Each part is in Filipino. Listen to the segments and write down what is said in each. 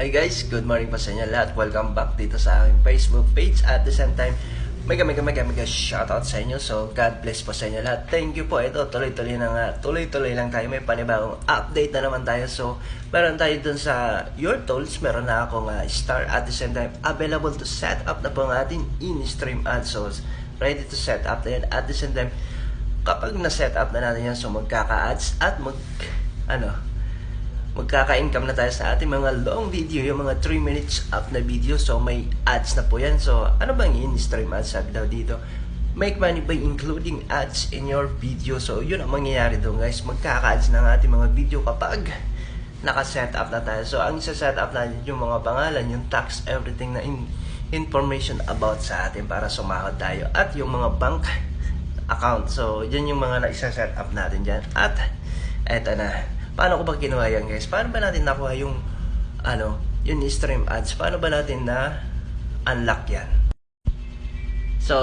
Hi guys, good morning po sa inyo lahat. Welcome back dito sa aking Facebook page. At the same time, mega mega mega mega shoutout sa inyo. So, God bless po sa inyo lahat. Thank you po. Ito, tuloy-tuloy na nga. Tuloy-tuloy lang tayo. May panibagong update na naman tayo. So, meron tayo dun sa Your Tools. Meron na akong uh, star at the same time available to set up na po ang ating in-stream ads. So, ready to set up na yan. At the same time, kapag na-set up na natin yan, so magkaka-ads at mag, ano, magkaka-income na tayo sa ating mga long video, yung mga 3 minutes up na video. So, may ads na po yan. So, ano bang in-stream ads? Sabi daw dito, make money by including ads in your video. So, yun ang mangyayari doon guys. Magkaka-ads ng ating mga video kapag naka-set up na tayo. So, ang isa-set up natin yung mga pangalan, yung tax, everything na in information about sa atin para sumahod tayo. At yung mga bank account. So, yan yung mga na-set up natin dyan. At, eto na. Paano ko ba ginawa yan, guys? Paano ba natin nakuha yung, ano, yung stream ads? Paano ba natin na unlock yan? So,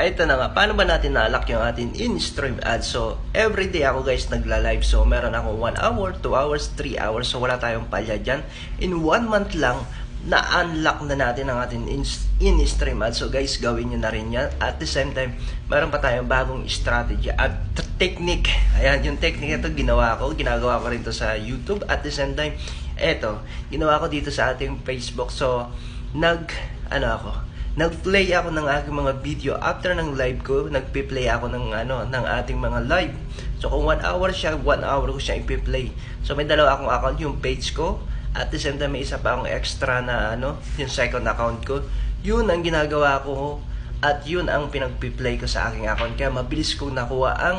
ito na nga. Paano ba natin na-unlock yung ating in-stream ads? So, everyday ako guys nagla-live. So, meron ako 1 hour, 2 hours, 3 hours. So, wala tayong palya dyan. In 1 month lang, na-unlock na natin ang ating in- in-stream ads. So, guys, gawin nyo na rin yan. At the same time, meron pa tayong bagong strategy at technique. Ayan, yung technique ito ginawa ko. Ginagawa ko rin to sa YouTube. At the same time, eto, ginawa ko dito sa ating Facebook. So, nag, ano ako, nag-play ako ng aking mga video after ng live ko, nagpi-play ako ng ano ng ating mga live. So kung 1 hour siya, 1 hour ko siya ipi-play. So may dalawa akong account, yung page ko, at the same time may isa pa akong extra na ano, yung second account ko. Yun ang ginagawa ko at yun ang pinagpi-play ko sa aking account. Kaya mabilis kong nakuha ang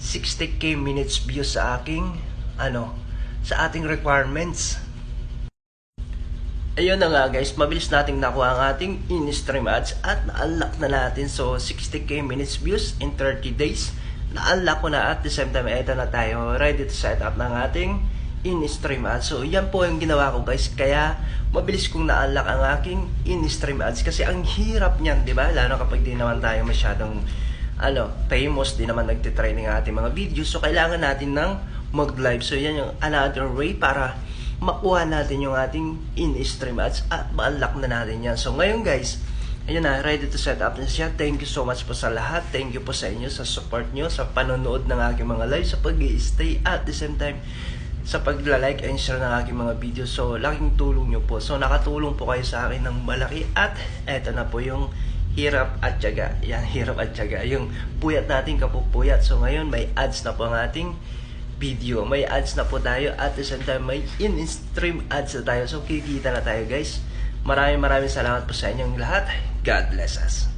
60k minutes views sa aking ano, sa ating requirements. Ayun na nga guys, mabilis nating nakuha ang ating in-stream ads at na-unlock na natin. So, 60k minutes views in 30 days. Na-unlock ko na at the same time, ito na tayo. Ready to set up ng ating in-stream ads. So, yan po yung ginawa ko guys. Kaya, mabilis kong na-unlock ang aking in-stream ads. Kasi ang hirap niyan, di ba? Lalo kapag di naman tayo masyadong ano, famous, di naman nagtitraining ang ating mga videos. So, kailangan natin ng mag-live. So, yan yung another way para makuha natin yung ating in-stream ads at ma-unlock na natin yan. So ngayon guys, ayun na, ready to set up na siya. Thank you so much po sa lahat. Thank you po sa inyo, sa support nyo, sa panonood ng aking mga live, sa pag stay at the same time, sa pagla-like and share ng aking mga videos. So, laking tulong nyo po. So, nakatulong po kayo sa akin ng malaki at eto na po yung hirap at tiyaga. Yan, hirap at tiyaga. Yung puyat natin kapupuyat. So, ngayon may ads na po ang ating video. May ads na po tayo at the same time may in-stream ads na tayo. So kikita na tayo guys. Maraming maraming salamat po sa inyong lahat. God bless us.